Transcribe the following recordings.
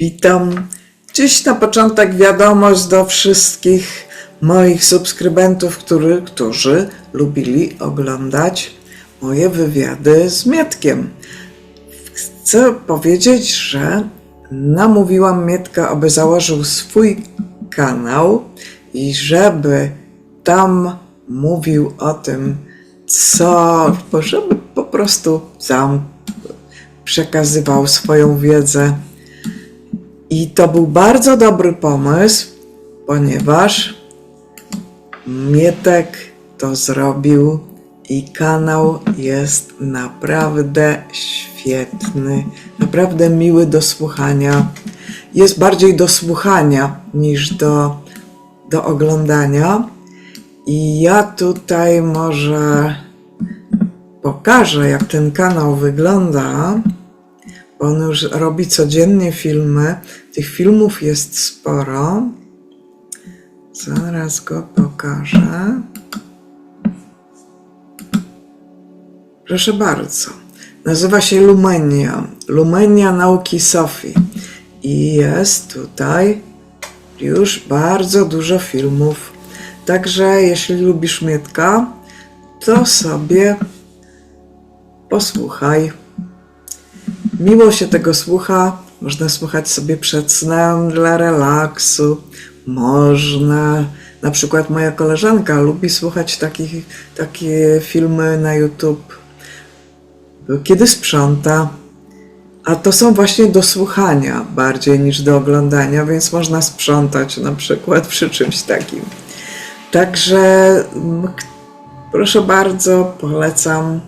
Witam. Dziś na początek wiadomość do wszystkich moich subskrybentów, który, którzy lubili oglądać moje wywiady z Mietkiem. Chcę powiedzieć, że namówiłam Mietka, aby założył swój kanał i żeby tam mówił o tym, co, żeby po prostu sam przekazywał swoją wiedzę. I to był bardzo dobry pomysł, ponieważ Mietek to zrobił i kanał jest naprawdę świetny, naprawdę miły do słuchania. Jest bardziej do słuchania niż do, do oglądania. I ja tutaj może pokażę, jak ten kanał wygląda. On już robi codziennie filmy. Tych filmów jest sporo. Zaraz go pokażę. Proszę bardzo. Nazywa się Lumenia. Lumenia Nauki Sofii. I jest tutaj już bardzo dużo filmów. Także jeśli lubisz Mietka, to sobie posłuchaj. Miło się tego słucha. Można słuchać sobie przed snem dla relaksu. Można. Na przykład moja koleżanka lubi słuchać takich, takie filmy na YouTube, kiedy sprząta. A to są właśnie do słuchania bardziej niż do oglądania, więc można sprzątać na przykład przy czymś takim. Także mm, proszę bardzo, polecam.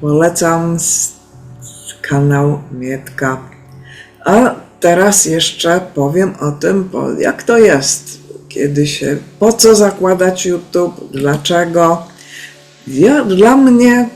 Polecam kanał Mietka. A teraz jeszcze powiem o tym, jak to jest, kiedy się, po co zakładać YouTube, dlaczego. Ja, dla mnie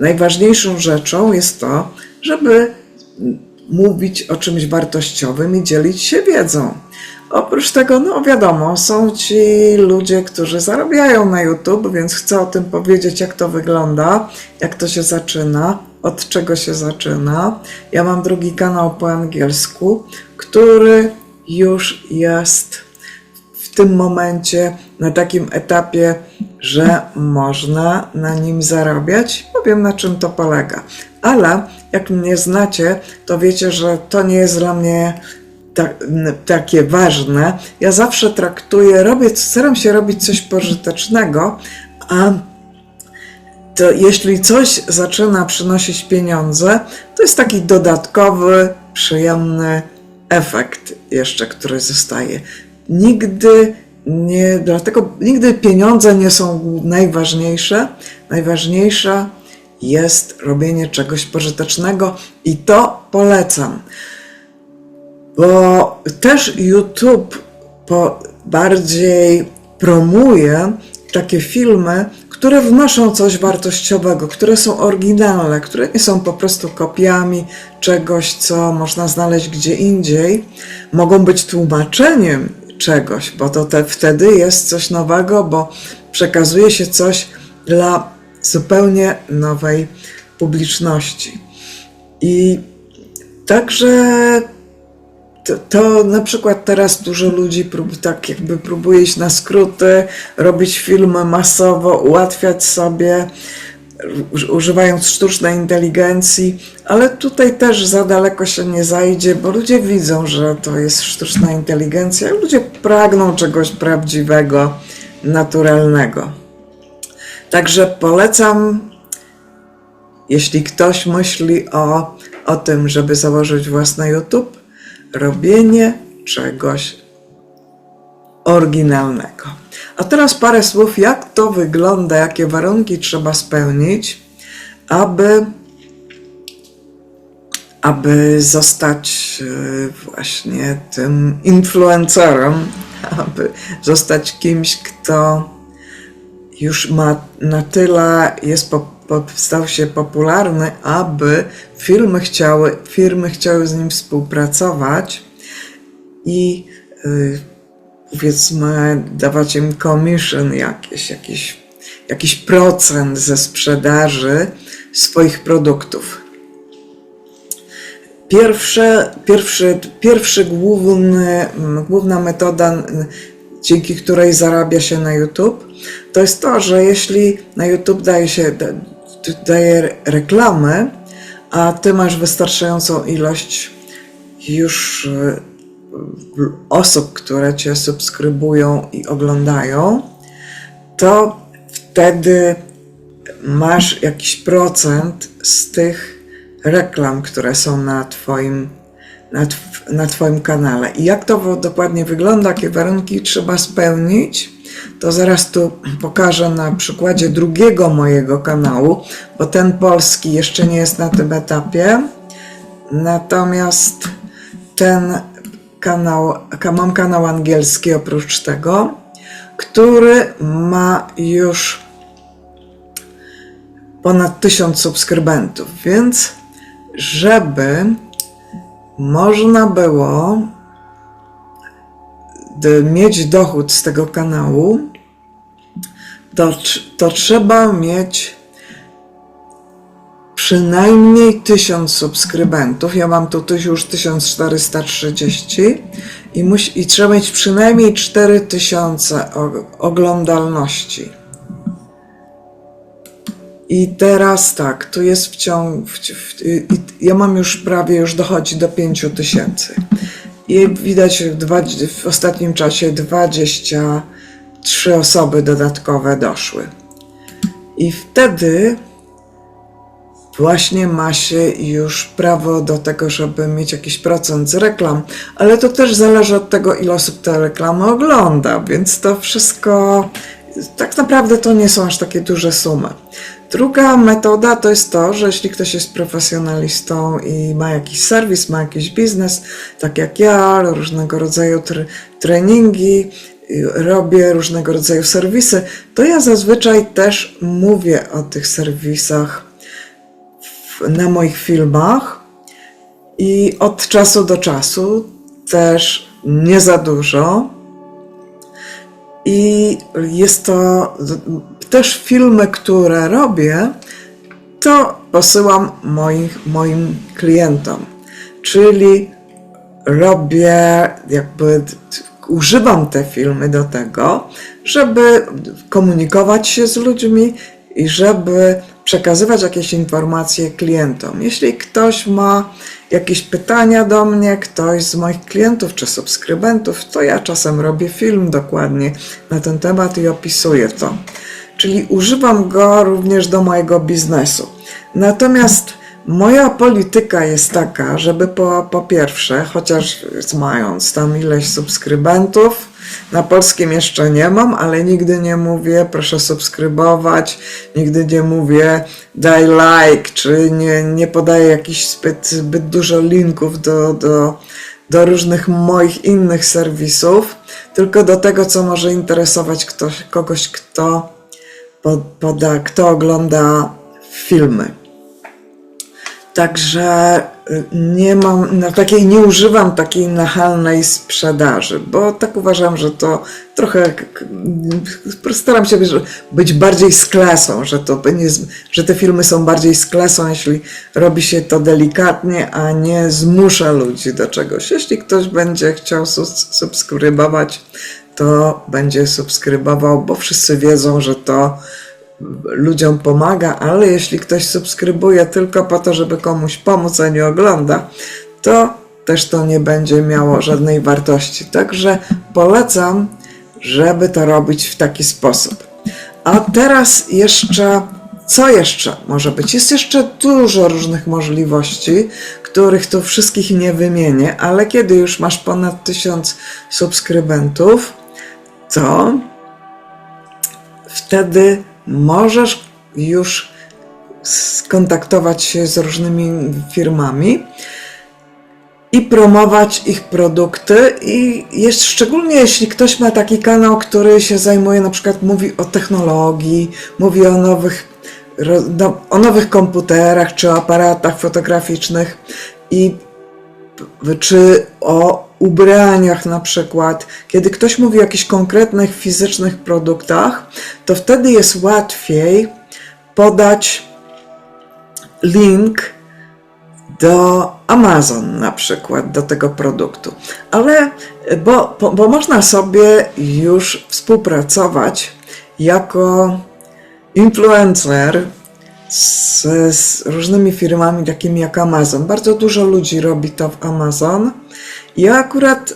najważniejszą rzeczą jest to, żeby mówić o czymś wartościowym i dzielić się wiedzą. Oprócz tego, no wiadomo, są ci ludzie, którzy zarabiają na YouTube, więc chcę o tym powiedzieć, jak to wygląda, jak to się zaczyna, od czego się zaczyna. Ja mam drugi kanał po angielsku, który już jest w tym momencie na takim etapie, że można na nim zarabiać. Powiem na czym to polega. Ale jak mnie znacie, to wiecie, że to nie jest dla mnie takie ważne. Ja zawsze traktuję, robię, staram się robić coś pożytecznego, a to jeśli coś zaczyna przynosić pieniądze, to jest taki dodatkowy, przyjemny efekt jeszcze, który zostaje. Nigdy nie, dlatego nigdy pieniądze nie są najważniejsze. Najważniejsze jest robienie czegoś pożytecznego i to polecam. Bo też YouTube po, bardziej promuje takie filmy, które wnoszą coś wartościowego, które są oryginalne, które nie są po prostu kopiami czegoś, co można znaleźć gdzie indziej. Mogą być tłumaczeniem czegoś, bo to te, wtedy jest coś nowego, bo przekazuje się coś dla zupełnie nowej publiczności. I także to, to na przykład teraz dużo ludzi prób, tak jakby próbuje iść na skróty, robić filmy masowo, ułatwiać sobie, używając sztucznej inteligencji, ale tutaj też za daleko się nie zajdzie, bo ludzie widzą, że to jest sztuczna inteligencja, ludzie pragną czegoś prawdziwego, naturalnego. Także polecam jeśli ktoś myśli o, o tym, żeby założyć własny YouTube, robienie czegoś oryginalnego. A teraz parę słów, jak to wygląda, jakie warunki trzeba spełnić, aby, aby zostać e, właśnie tym influencerem, aby zostać kimś, kto już ma na tyle, jest po, po, stał się popularny, aby firmy chciały, firmy chciały z nim współpracować i y, powiedzmy dawać im commission jakieś, jakiś, jakiś procent ze sprzedaży swoich produktów. Pierwsze, pierwszy, pierwszy główny, główna metoda, dzięki której zarabia się na YouTube, to jest to, że jeśli na YouTube daje się da- daje reklamy, a ty masz wystarczającą ilość już e, osób, które cię subskrybują i oglądają, to wtedy masz jakiś procent z tych reklam, które są na Twoim, na, tw- na twoim kanale. I jak to dokładnie wygląda, jakie warunki trzeba spełnić, to zaraz tu pokażę na przykładzie drugiego mojego kanału, bo ten polski jeszcze nie jest na tym etapie. Natomiast ten kanał, ka- mam kanał angielski oprócz tego, który ma już ponad 1000 subskrybentów, więc żeby można było mieć dochód z tego kanału, to, to trzeba mieć przynajmniej 1000 subskrybentów. Ja mam tu już 1430 i, musi, i trzeba mieć przynajmniej 4000 o- oglądalności. I teraz tak, tu jest. W, i- ja mam już prawie, już dochodzi do 5000. I widać w ostatnim czasie 23 osoby dodatkowe doszły. I wtedy właśnie ma się już prawo do tego, żeby mieć jakiś procent z reklam, ale to też zależy od tego, ile osób te reklamy ogląda, więc to wszystko tak naprawdę to nie są aż takie duże sumy. Druga metoda to jest to, że jeśli ktoś jest profesjonalistą i ma jakiś serwis, ma jakiś biznes, tak jak ja, różnego rodzaju tre- treningi, y, robię różnego rodzaju serwisy, to ja zazwyczaj też mówię o tych serwisach w- na moich filmach i od czasu do czasu też nie za dużo. I jest to też filmy, które robię, to posyłam moich, moim klientom. Czyli robię, jakby używam te filmy do tego, żeby komunikować się z ludźmi i żeby przekazywać jakieś informacje klientom. Jeśli ktoś ma jakieś pytania do mnie, ktoś z moich klientów czy subskrybentów, to ja czasem robię film dokładnie na ten temat i opisuję to. Czyli używam go również do mojego biznesu. Natomiast moja polityka jest taka, żeby po, po pierwsze, chociaż mając tam ileś subskrybentów, na polskim jeszcze nie mam, ale nigdy nie mówię proszę subskrybować, nigdy nie mówię daj like, czy nie, nie podaję jakichś zbyt, zbyt dużo linków do, do, do różnych moich innych serwisów, tylko do tego, co może interesować ktoś, kogoś, kto, poda, kto ogląda filmy. Także y, nie mam, no takiej, nie używam takiej nachalnej sprzedaży, bo tak uważam, że to trochę, k- staram się być- bardziej z klasą, że, to nie, że te filmy są bardziej z klasą, jeśli robi się to delikatnie, a nie zmusza ludzi do czegoś. Jeśli ktoś będzie chciał subskrybować, to będzie subskrybował, bo wszyscy wiedzą, że to ludziom pomaga, ale jeśli ktoś subskrybuje tylko po to, żeby komuś pomóc, a nie ogląda, to też to nie będzie miało żadnej wartości. Także polecam, żeby to robić w taki sposób. A teraz jeszcze, co jeszcze może być? Jest jeszcze dużo różnych możliwości, których tu wszystkich nie wymienię, ale kiedy już masz ponad 1000 subskrybentów, to wtedy możesz już skontaktować się z różnymi firmami i promować ich produkty i jest szczególnie jeśli ktoś ma taki kanał, który się zajmuje na przykład mówi o technologii, mówi o nowych no, o nowych komputerach czy aparatach fotograficznych i czy o ubraniach na przykład, kiedy ktoś mówi o jakichś konkretnych fizycznych produktach, to wtedy jest łatwiej podać link do Amazon na przykład, do tego produktu. Ale, bo, bo, bo można sobie już współpracować jako influencer z, z różnymi firmami takimi jak Amazon. Bardzo dużo ludzi robi to w Amazon. Ja akurat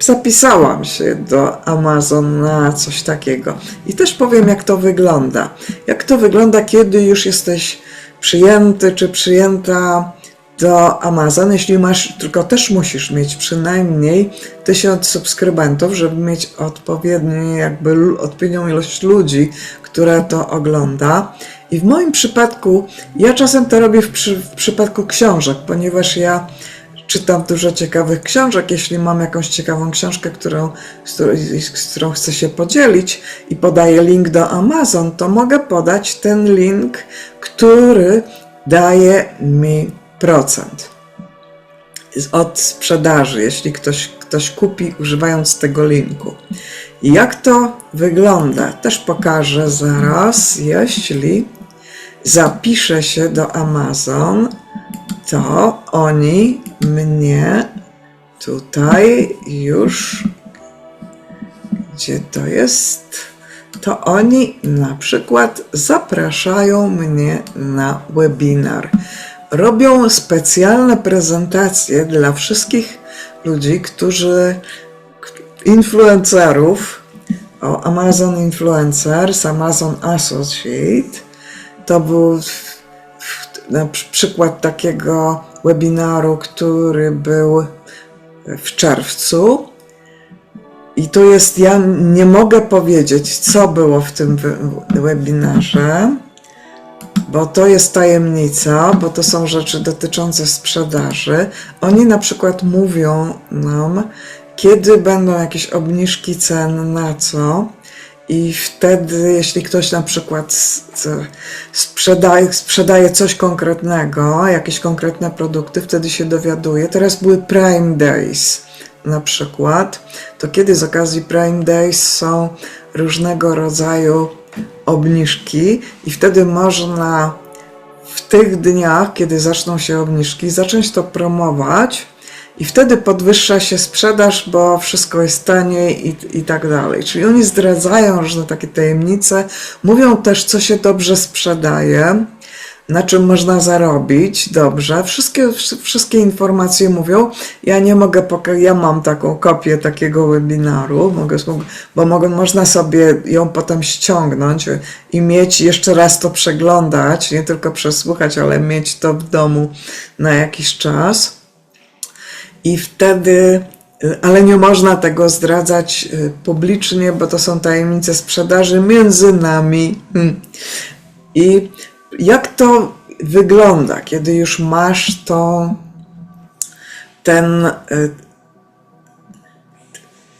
zapisałam się do Amazon na coś takiego i też powiem, jak to wygląda. Jak to wygląda, kiedy już jesteś przyjęty czy przyjęta do Amazon, jeśli masz, tylko też musisz mieć przynajmniej 1000 subskrybentów, żeby mieć odpowiedni, jakby odpowiednią ilość ludzi, która to ogląda. I w moim przypadku, ja czasem to robię w, przy, w przypadku książek, ponieważ ja czytam dużo ciekawych książek. Jeśli mam jakąś ciekawą książkę, którą, z, którą, z którą chcę się podzielić i podaję link do Amazon, to mogę podać ten link, który daje mi procent od sprzedaży, jeśli ktoś, ktoś kupi używając tego linku. Jak to wygląda, też pokażę zaraz, jeśli zapiszę się do Amazon, to oni mnie tutaj już, gdzie to jest, to oni na przykład zapraszają mnie na webinar. Robią specjalne prezentacje dla wszystkich ludzi, którzy, influencerów, o Amazon Influencers, Amazon Associate, to był na przy- przykład takiego webinaru, który był w czerwcu. I tu jest, ja nie mogę powiedzieć, co było w tym we- webinarze, bo to jest tajemnica, bo to są rzeczy dotyczące sprzedaży. Oni na przykład mówią nam, kiedy będą jakieś obniżki cen na co. I wtedy, jeśli ktoś na przykład sprzedaje, sprzedaje coś konkretnego, jakieś konkretne produkty, wtedy się dowiaduje. Teraz były Prime Days na przykład, to kiedy z okazji Prime Days są różnego rodzaju obniżki i wtedy można w tych dniach, kiedy zaczną się obniżki, zacząć to promować i wtedy podwyższa się sprzedaż, bo wszystko jest taniej i, i tak dalej. Czyli oni zdradzają różne takie tajemnice, mówią też, co się dobrze sprzedaje, na czym można zarobić dobrze. Wszystkie, wsz- wszystkie informacje mówią. Ja nie mogę ja mam taką kopię takiego webinaru, mogę, bo mogę, można sobie ją potem ściągnąć i mieć jeszcze raz to przeglądać, nie tylko przesłuchać, ale mieć to w domu na jakiś czas. I wtedy, y, ale nie można tego zdradzać y, publicznie, bo to są tajemnice sprzedaży między nami. Hmm. I jak to wygląda, kiedy już masz to, ten, y,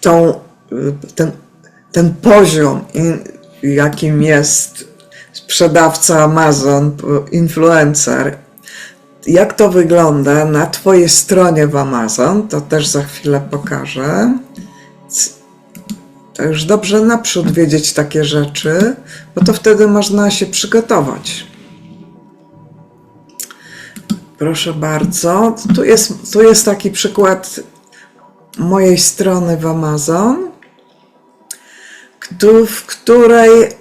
tą, ten, ten poziom, jakim jest sprzedawca Amazon, influencer, jak to wygląda na Twojej stronie w Amazon, to też za chwilę pokażę. To już dobrze naprzód wiedzieć takie rzeczy, bo to wtedy można się przygotować. Proszę bardzo. Tu jest, tu jest taki przykład mojej strony w Amazon, w której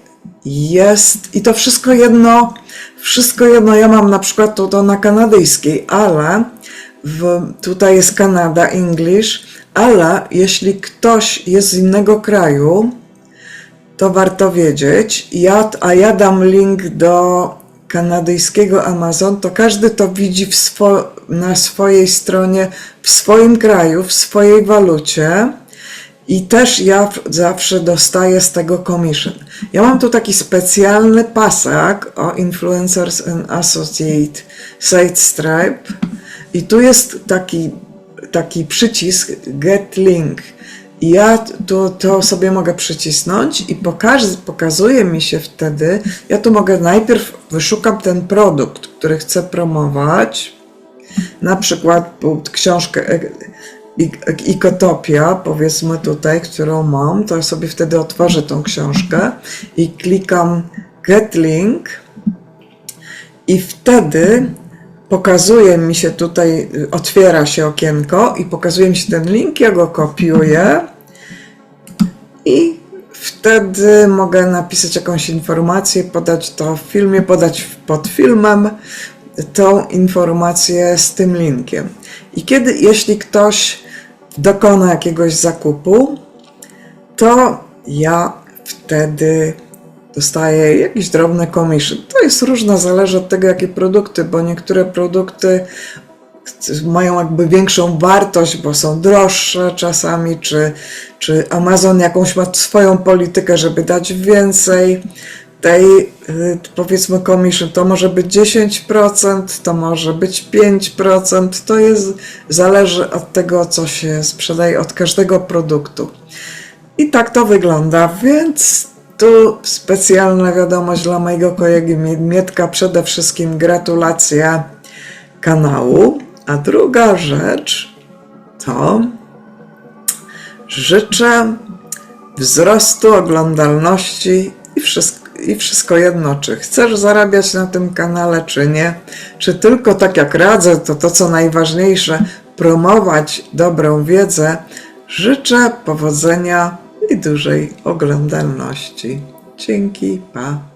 jest i to wszystko jedno, wszystko jedno, ja mam na przykład to, to na kanadyjskiej, ale w, tutaj jest Kanada, English, ale jeśli ktoś jest z innego kraju, to warto wiedzieć. Ja, a ja dam link do kanadyjskiego Amazon, to każdy to widzi swo, na swojej stronie, w swoim kraju, w swojej walucie. I też ja zawsze dostaję z tego commission. Ja mam tu taki specjalny pasek o Influencers and Associate Site Stripe. I tu jest taki, taki przycisk Get Link. I ja to, to sobie mogę przycisnąć i pokaż, pokazuje mi się wtedy, ja tu mogę najpierw wyszukam ten produkt, który chcę promować, na przykład książkę e, Ikotopia, powiedzmy tutaj, którą mam, to ja sobie wtedy otworzę tą książkę i klikam Get Link i wtedy pokazuje mi się tutaj, otwiera się okienko i pokazuje mi się ten link, ja go kopiuję i wtedy mogę napisać jakąś informację, podać to w filmie, podać pod filmem tą informację z tym linkiem. I kiedy, jeśli ktoś dokona jakiegoś zakupu, to ja wtedy dostaję jakiś drobny commission. To jest różne, zależy od tego, jakie produkty, bo niektóre produkty mają jakby większą wartość, bo są droższe czasami, czy, czy Amazon jakąś ma swoją politykę, żeby dać więcej tej y, powiedzmy commission, to może być 10%, to może być 5%, to jest, zależy od tego, co się sprzedaje, od każdego produktu. I tak to wygląda, więc tu specjalna wiadomość dla mojego kolegi Mietka. Przede wszystkim gratulacja kanału. A druga rzecz to życzę wzrostu oglądalności i wszystko, i wszystko jedno, czy chcesz zarabiać na tym kanale, czy nie, czy tylko tak jak radzę, to to co najważniejsze, promować dobrą wiedzę. Życzę powodzenia i dużej oglądalności. Dzięki, pa.